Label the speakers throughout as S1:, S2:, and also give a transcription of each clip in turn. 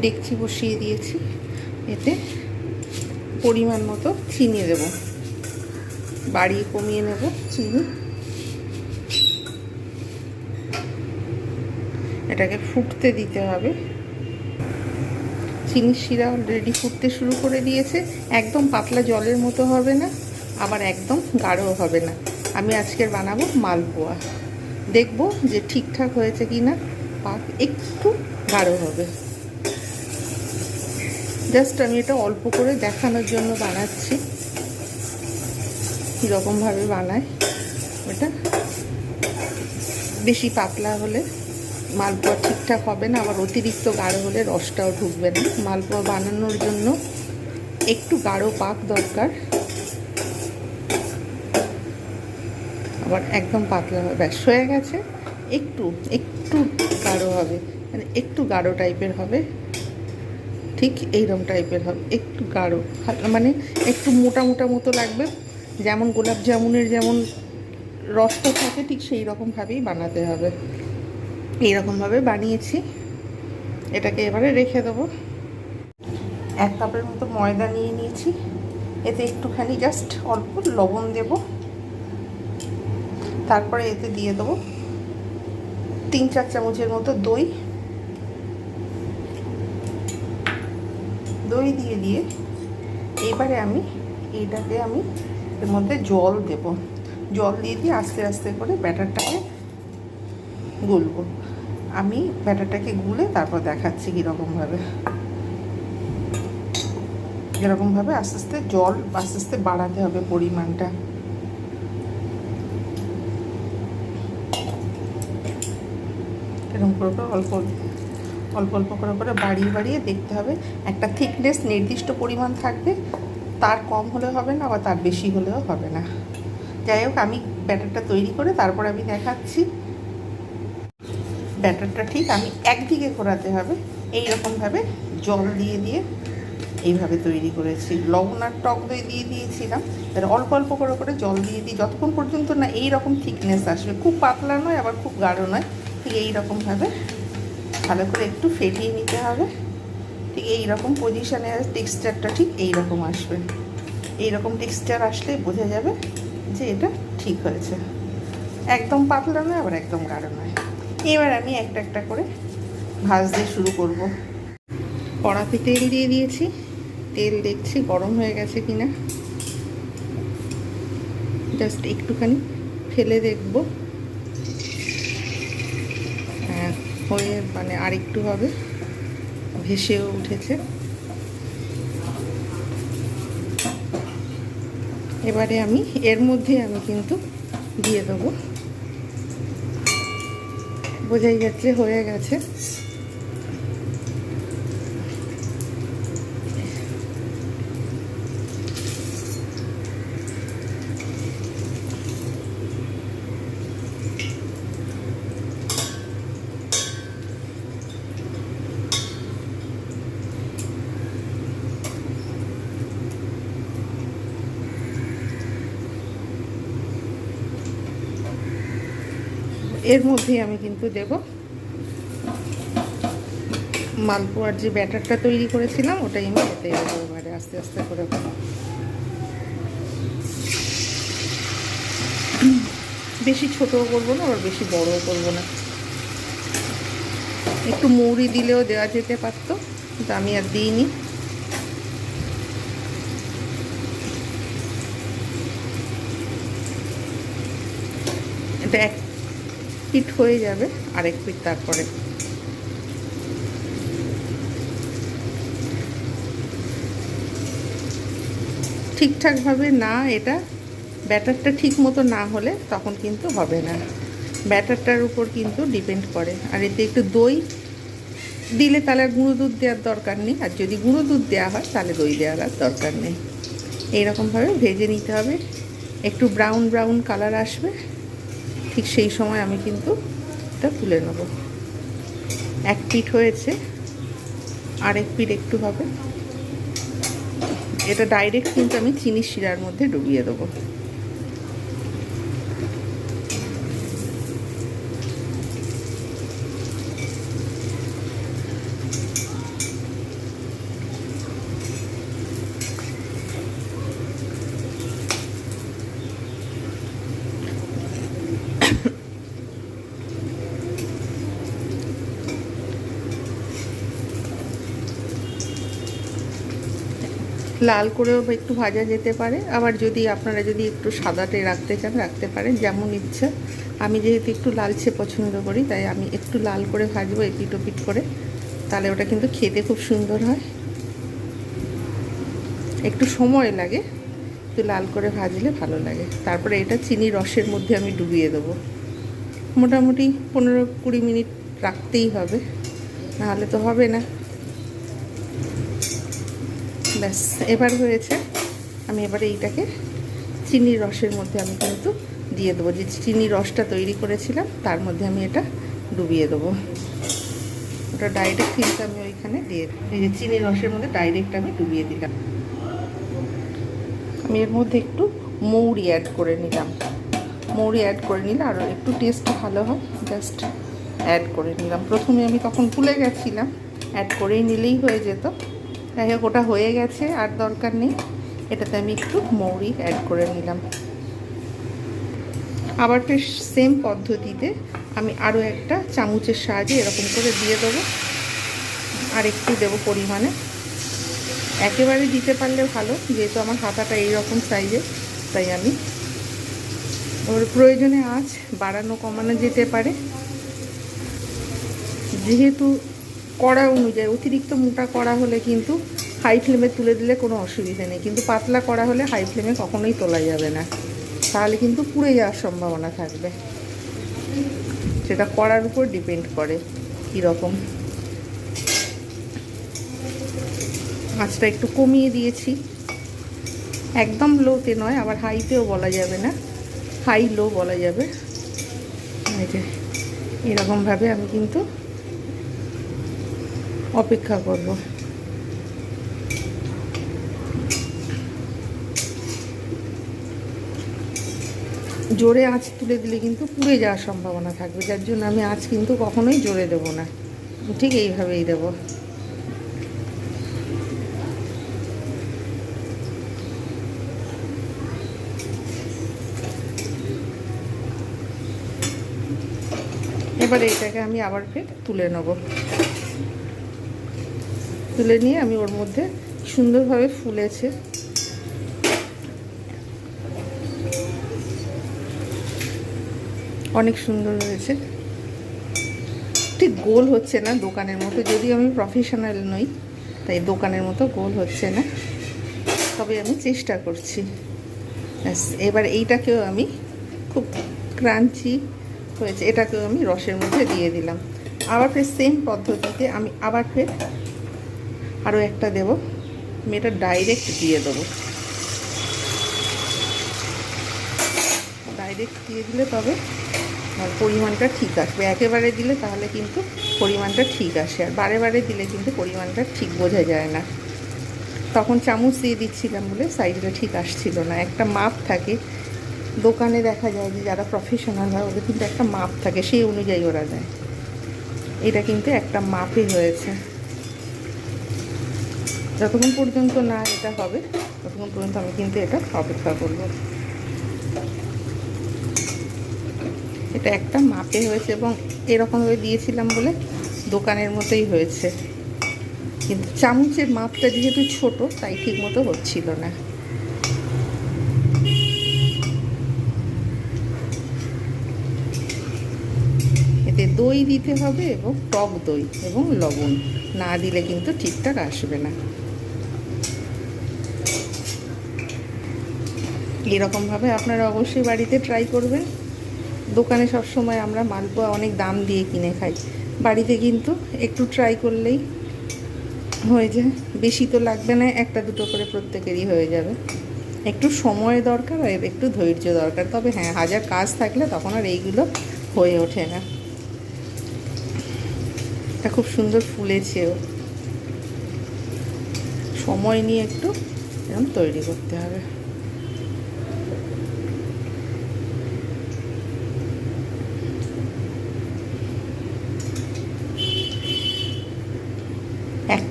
S1: ডেকচি বসিয়ে দিয়েছি। এতে পরিমাণ মতো চিনি দেব। বাড়িয়ে কমিয়ে নেব চিনি। এটাকে ফুটতে দিতে হবে। চিনির শিরা অলরেডি ফুটতে শুরু করে দিয়েছে। একদম পাতলা জলের মতো হবে না, আবার একদম গাঢ় হবে না। আমি আজকের বানাবো মালপোয়া। দেখব যে ঠিকঠাক হয়েছে কি না একটু গাঢ় হবে। জাস্ট আমি এটা অল্প করে দেখানোর জন্য বানাচ্ছি। কীরকমভাবে বানায়, ওটা বেশি পাতলা হলে মালপোয়া ঠিকঠাক হবে না, আবার অতিরিক্ত গাঢ় হলে রসটাও ঢুকবে না। মালপোয়া বানানোর জন্য একটু গাঢ় পাক দরকার। আবার একদম পাতলা হবে। ব্যাস, হয়ে গেছে। একটু একটু গাঢ় হবে। মানে একটু গাঢ় টাইপের হবে। ঠিক এইরকম টাইপের হবে, একটু গাঢ়। মানে একটু মোটা মোটা মতো লাগবে। যেমন গোলাপ জামুনের যেমন রসটা থাকে, ঠিক সেই রকমভাবেই বানাতে হবে। এইরকমভাবে বানিয়েছি। এটাকে এবারে রেখে দেবো। এক কাপের মতো ময়দা নিয়ে নিয়েছি। এতে একটুখানি জাস্ট অল্প লবণ দেব। তারপরে এতে দিয়ে দেবো তিন, চার চামচের মতো দই। দই দিয়ে দিয়ে এবারে আমি এইটাকে আমি এর মধ্যে জল দেব। জল দিয়ে দিয়ে আস্তে আস্তে করে ব্যাটারটাকে গুলবো। আমি ব্যাটারটাকে গুলে তারপর দেখাচ্ছি কীরকমভাবে। এরকমভাবে আস্তে আস্তে জল আস্তে আস্তে বাড়াতে হবে পরিমাণটা। এরকম করে অল্প অল্প অল্প করে করে বাড়িয়ে বাড়িয়ে দেখতে হবে। একটা থিকনেস নির্দিষ্ট পরিমাণ থাকবে, তার কম হলে হবে না বা তার বেশি হলেও হবে না। যাই হোক, আমি ব্যাটারটা তৈরি করে তারপর আমি দেখাচ্ছি। ব্যাটারটা ঠিক আমি একদিকে ঘোরাতে হবে এই রকমভাবে জল দিয়ে দিয়ে এইভাবে তৈরি করেছি। লবণ আর টক দই দিয়ে দিয়েছিলাম, এবার অল্প অল্প করে করে জল দিয়ে দিই। যতক্ষণ পর্যন্ত না এই রকম থিকনেস আসবে, খুব পাতলা নয়, আবার খুব গাঢ় নয়, ঠিক এই রকমভাবে ভালো করে একটু ফেটিয়ে নিতে হবে। ঠিক এই রকম পজিশানে টেক্সচারটা ঠিক এই রকম আসবে। এই রকম টেক্সচার আসলে বোঝা যাবে যে এটা ঠিক হয়েছে। একদম পাতলা নয়, আবার একদম গাঢ় নয়। এবার আমি একটা একটা করে ভাজতে শুরু করব। কড়াতে তেল দিয়ে দিয়েছি। তেল দেখছি গরম হয়ে গেছে কিনা। জাস্ট একটুখানি ফেলে দেখব। হ্যাঁ মানে আরেকটু হবে। ভেসেও উঠেছে। এবারে আমি এর মধ্যে আমি কিন্তু দিয়ে দেবো। বোঝাই যাচ্ছে, হয়ে গেছে। এর মধ্যেই আমি কিন্তু দেব মালপোয়ার যে ব্যাটারটা তৈরি করেছিলাম, ওটাই আমি এতে দেবো এবারে আস্তে আস্তে করে। বেশি ছোটও করব না, আবার বেশি বড়ও করব না। একটু মৌরি দিলেও দেওয়া যেতে পারতো, কিন্তু আমি আর দিইনি। এটা এক পিঠ হয়ে যাবে, আরেক পিট তারপরে। ঠিকঠাকভাবে না, এটা ব্যাটারটা ঠিক মতো না হলে তখন কিন্তু হবে না। ব্যাটারটার উপর কিন্তু ডিপেন্ড করে। আর এতে একটু দই দিলে তাহলে আর গুঁড়ো দুধ দেওয়ার দরকার নেই। আর যদি গুঁড়ো দুধ দেওয়া হয়, তাহলে দই দেওয়ার আর দরকার নেই। এইরকমভাবে ভেজে নিতে হবে। একটু ব্রাউন ব্রাউন কালার আসবে। ঠিক সেই সময় আমি কিন্তু এটা তুলে নেব। এক পিঠ হয়েছে, আরেক পিঠ একটু হবে। এটা ডাইরেক্ট কিন্তু আমি চিনি শিরার মধ্যে ডুবিয়ে দেবো। লাল করেও একটু ভাজা যেতে পারে। আবার যদি আপনারা যদি একটু সাদাটে রাখতে চান, রাখতে পারেন, যেমন ইচ্ছা। আমি যেহেতু একটু লালচে পছন্দ করি, তাই আমি একটু লাল করে ভাজবো এপিট ওপিট করে। তাহলে ওটা কিন্তু খেতে খুব সুন্দর হয়। একটু সময় লাগে, একটু লাল করে ভাজলে ভালো লাগে। তারপরে এটা চিনি রসের মধ্যে আমি ডুবিয়ে দেবো। মোটামুটি পনেরো কুড়ি মিনিট রাখতেই হবে। নাহলে তো হবে না। ব্যাস, এবার হয়েছে, আমি এবারে এইটাকে চিনির রসের মধ্যে আমি কিন্তু দিয়ে দেবো। যে চিনির রসটা তৈরি করেছিলাম, তার মধ্যে আমি এটা ডুবিয়ে দেবো। ওটা ডাইরেক্ট কিন্তু আমি ওইখানে দিয়ে এই যে চিনির রসের মধ্যে ডাইরেক্ট আমি ডুবিয়ে দিলাম। আমি এর মধ্যে একটু মৌরি অ্যাড করে নিলাম। মৌরি অ্যাড করে নিলে আরও একটু টেস্ট ভালো হয়। জাস্ট অ্যাড করে নিলাম। প্রথমে আমি তখন ভুলে গেছিলাম। অ্যাড করেই নিলেই হয়ে যেত। যাই হোক ওটা হয়ে গেছে, আর দরকার নেই। এটাতে আমি একটু মৌরি অ্যাড করে নিলাম। আবার ফের সেম পদ্ধতিতে আমি আরও একটা চামচের সাহায্যে এরকম করে দিয়ে দেবো। আর একটু দেবো পরিমাণে। একেবারে দিতে পারলে ভালো, যেহেতু আমার হাতাটা এইরকম সাইজের তাই আমি ওর প্রয়োজনে আঁচ বাড়ানো কমানো যেতে পারে। যেহেতু কড়া অনুযায়ী, অতিরিক্ত মোটা করা হলে কিন্তু হাই ফ্লেমে তুলে দিলে কোনো অসুবিধা নেই। কিন্তু পাতলা করা হলে হাই ফ্লেমে কখনোই তোলা যাবে না। তাহলে কিন্তু পুড়ে যাওয়ার সম্ভাবনা থাকবে। সেটা করার উপর ডিপেন্ড করে কীরকম। আঁচটা একটু কমিয়ে দিয়েছি। একদম লোতে নয়, আবার হাইতেও বলা যাবে না। হাই লো বলা যাবে। এরকমভাবে আমি কিন্তু অপেক্ষা করব। জোরে আঁচ তুলে দিলে কিন্তু পুড়ে যাওয়ার সম্ভাবনা থাকবে, যার জন্য আমি আঁচ কিন্তু কখনোই জোরে দেব না। ঠিক এইভাবেই দেবো। এবার এটাকে আমি আবার ফের তুলে নেব। তুলে নিয়ে আমি ওর মধ্যে সুন্দরভাবে ফুলেছে। অনেক সুন্দর হয়েছে। ঠিক গোল হচ্ছে না দোকানের মতো যদি আমি প্রফেশনাল নই, তাই দোকানের মতো গোল হচ্ছে না। তবে আমি চেষ্টা করছি। এবার এইটাকেও আমি খুব ক্রাঞ্চি হয়েছে, এটাকেও আমি রসের মধ্যে দিয়ে দিলাম। আবার ফের সেম পদ্ধতিতে আমি আবার ফের আরও একটা দেব। আমি এটা ডাইরেক্ট দিয়ে দেবো। ডাইরেক্ট দিয়ে দিলে তবে আর পরিমাণটা ঠিক আসবে। একেবারে দিলে তাহলে কিন্তু পরিমাণটা ঠিক আসে। আর বারে বারে দিলে কিন্তু পরিমাণটা ঠিক বোঝা যায় না। তখন চামচ দিয়ে দিচ্ছিলাম বলে সাইজটা ঠিক আসছিল না। একটা মাপ থাকে। দোকানে দেখা যায় যে যারা প্রফেশনাল হয়, ওদের কিন্তু একটা মাপ থাকে। সেই অনুযায়ী ওরা দেয়। এটা কিন্তু একটা মাপই হয়েছে। যতক্ষণ পর্যন্ত না এটা হবে, ততক্ষণ পর্যন্ত আমি কিন্তু এটা অপেক্ষা করব। এটা একটা মাপে হয়েছে এবং এরকমভাবে দিয়েছিলাম বলে দোকানের মতোই হয়েছে। কিন্তু চামচের মাপটা যেহেতু ছোট, তাই ঠিক মতো হচ্ছিল না। এতে দই দিতে হবে এবং টক দই এবং লবণ। না দিলে কিন্তু ঠিকঠাক আসবে না। এরকমভাবে আপনারা অবশ্যই বাড়িতে ট্রাই করবেন। দোকানে সব সময় আমরা মালপোয়া অনেক দাম দিয়ে কিনে খাই। বাড়িতে কিন্তু একটু ট্রাই করলেই হয়ে যায়। বেশি তো লাগবে না, একটা দুটো করে প্রত্যেকেরই হয়ে যাবে। একটু সময় দরকার আর একটু ধৈর্য দরকার। তবে হ্যাঁ হাজার কাজ থাকলে তখন আর এইগুলো হয়ে ওঠে না। এটা খুব সুন্দর ফুলেছেও। সময় নিয়ে একটু এরকম তৈরি করতে হবে।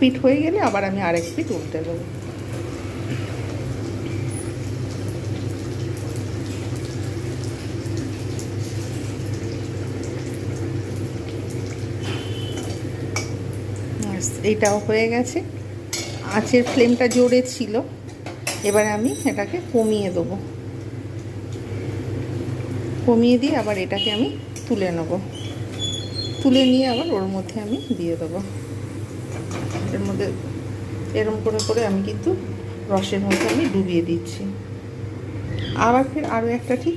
S1: পিঠ হয়ে গেলে আবার আমি আরেক পিঠ উল্টে দেবো। এইটাও হয়ে গেছে। আঁচের ফ্লেমটা জোরে ছিল। এবারে আমি এটাকে কমিয়ে দেবো। কমিয়ে দিয়ে আবার এটাকে আমি তুলে নেব। তুলে নিয়ে আবার ওর মধ্যে আমি দিয়ে দেবো। এর মধ্যে এরম করে করে আমি কিন্তু রসের মধ্যে আমি ডুবিয়ে দিচ্ছি। আবার ফের আরও একটা ঠিক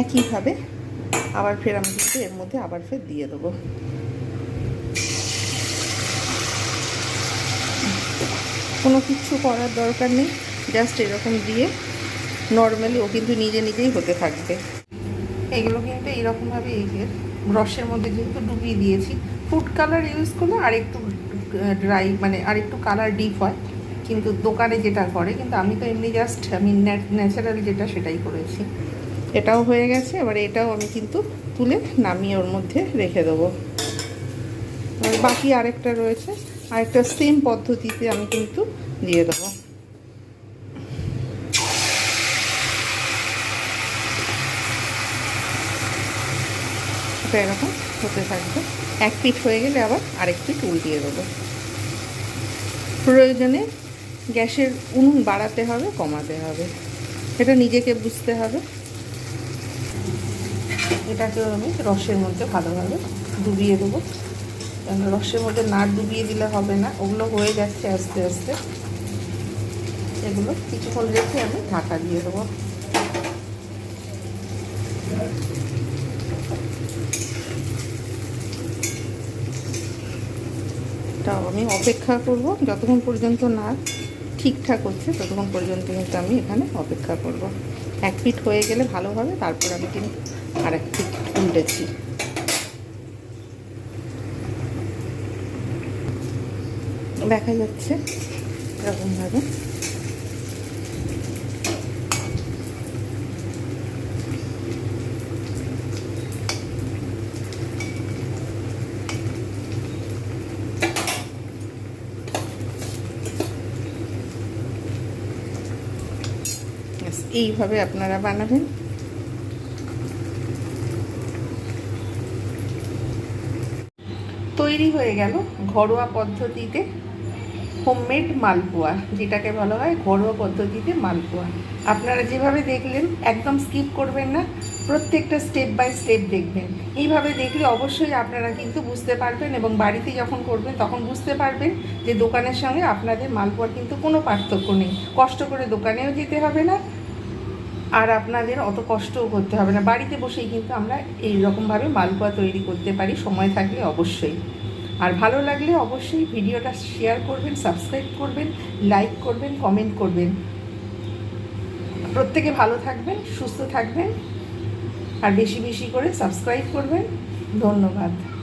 S1: একইভাবে আবার ফের আমি কিন্তু এর মধ্যে আবার ফের দিয়ে দেবো। কোনো কিছু করার দরকার নেই জাস্ট এরকম দিয়ে নর্মালি ও কিন্তু নিজে নিজেই হতে থাকবে। এগুলো কিন্তু এইরকমভাবে এই রসের মধ্যে যেহেতু ডুবিয়ে দিয়েছি ফুড কালার ইউজ করলে আর একটু ড্রাই মানে আর একটু কালার ডিপ হয়, কিন্তু দোকানে যেটা করে, কিন্তু আমি তো এমনি জাস্ট আমি ন্যাচারাল যেটা সেটাই করেছি। এটাও হয়ে গেছে, এবার এটাও আমি কিন্তু তুলে নামিয়ে ওর মধ্যে রেখে দেবো। বাকি আরেকটা রয়েছে, আরেকটা সেম পদ্ধতিতে আমি কিন্তু দিয়ে দেবো। এরকম হতে থাকবে। এক পিঠ হয়ে গেলে আবার আরেক পিঠ উল্টিয়ে দেবো। প্রয়োজনে গ্যাসের উনুন বাড়াতে হবে, কমাতে হবে। এটা নিজেকে বুঝতে হবে। এটাকেও আমি রসের মধ্যে ভালোভাবে ডুবিয়ে দেবো। কারণ রসের মধ্যে না ডুবিয়ে দিলে হবে না, ওগুলো হয়ে যাচ্ছে আস্তে আস্তে। এগুলো কিছুক্ষণ রেখে আমি ঢাকা দিয়ে দেবো। তাও আমি অপেক্ষা করব। যতক্ষণ পর্যন্ত না ঠিকঠাক হচ্ছে, ততক্ষণ পর্যন্ত কিন্তু আমি এখানে অপেক্ষা করব। এক ফিট হয়ে গেলে ভালো হবে, তারপর আমি কিন্তু আর এক ফিট উল্টেছি দেখা যাচ্ছে এরকমভাবে ব্যাস, এইভাবে আপনারা বানাবেন। তৈরি হয়ে গেল ঘরোয়া পদ্ধতিতে হোমমেড মালপোয়া, যেটাকে বলা হয় ঘরোয়া পদ্ধতিতে মালপোয়া। আপনারা যেভাবে দেখলেন, একদম স্কিপ করবেন না, প্রত্যেকটা স্টেপ বাই স্টেপ দেখবেন। এইভাবে দেখলে অবশ্যই আপনারা কিন্তু বুঝতে পারবেন এবং বাড়িতে যখন করবেন, তখন বুঝতে পারবেন যে দোকানের সঙ্গে আপনাদের মালপোয়ার কিন্তু কোনো পার্থক্য নেই। কষ্ট করে দোকানেও যেতে হবে না আর আপনাদের অত কষ্টও করতে হবে না। বাড়িতে বসেই কিন্তু আমরা এই রকমভাবে মালপোয়া তৈরি করতে পারি। সময় থাকলে অবশ্যই। আর ভালো লাগলে অবশ্যই ভিডিওটা শেয়ার করবেন, সাবস্ক্রাইব করবেন, লাইক করবেন, কমেন্ট করবেন। প্রত্যেকে ভালো থাকবেন, সুস্থ থাকবেন। আর বেশি বেশি করে সাবস্ক্রাইব করবেন। ধন্যবাদ।